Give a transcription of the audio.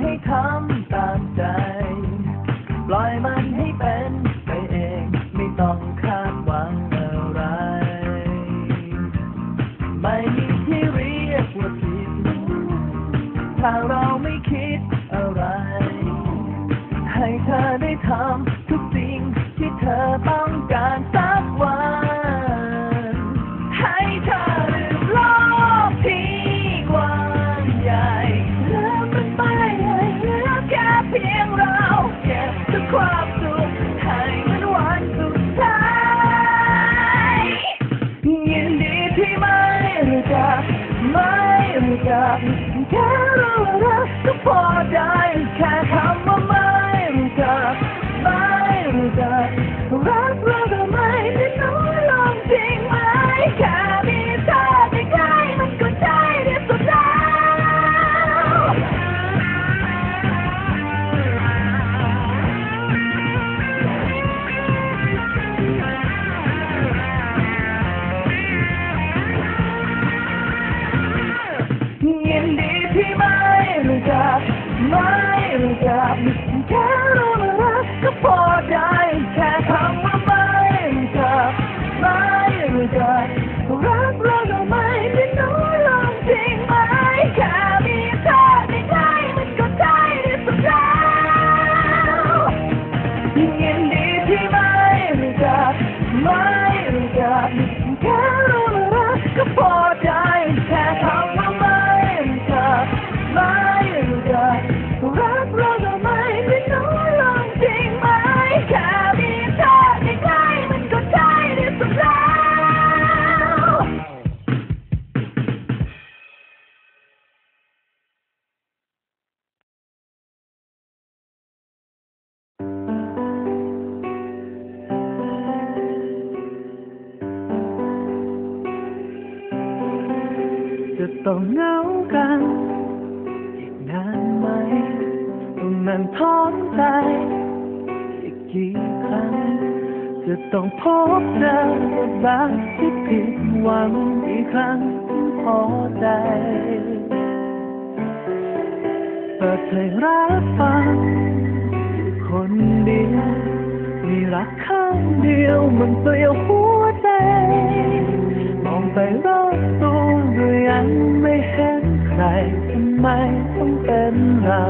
ให้ทำตามใจ ปล่อยมันให้เป็นไปเอง ไม่ต้องคาดหวังอะไร ไม่มีที่เรียกว่าผิดถ้าเไม่รู้จักแค่รู้รักก็พอใจแค่คำว่าไม่รู้จักไม่รู้จักรักเราก็ไม่ได้น้อยลงจริงไหมแค่มีเธอใกล้ๆมันก็ได้ที่สุดแล้วยินดีที่ไม่รู้จัก จะต้องเหงากันอีกนานไหมต้องนั่งท้อใจอีกกี่ครั้งจะต้องพบเจอบบางที่ผิดหวังอีกครั้งถึงพอใจเปิดเพลงรักฟังคนเดียวมีรักข้างเดียวมันเปลี่ยวหัวใจมองไปรอบตัก ยังไม่เห็นใครทำไมต้องเป็นเรา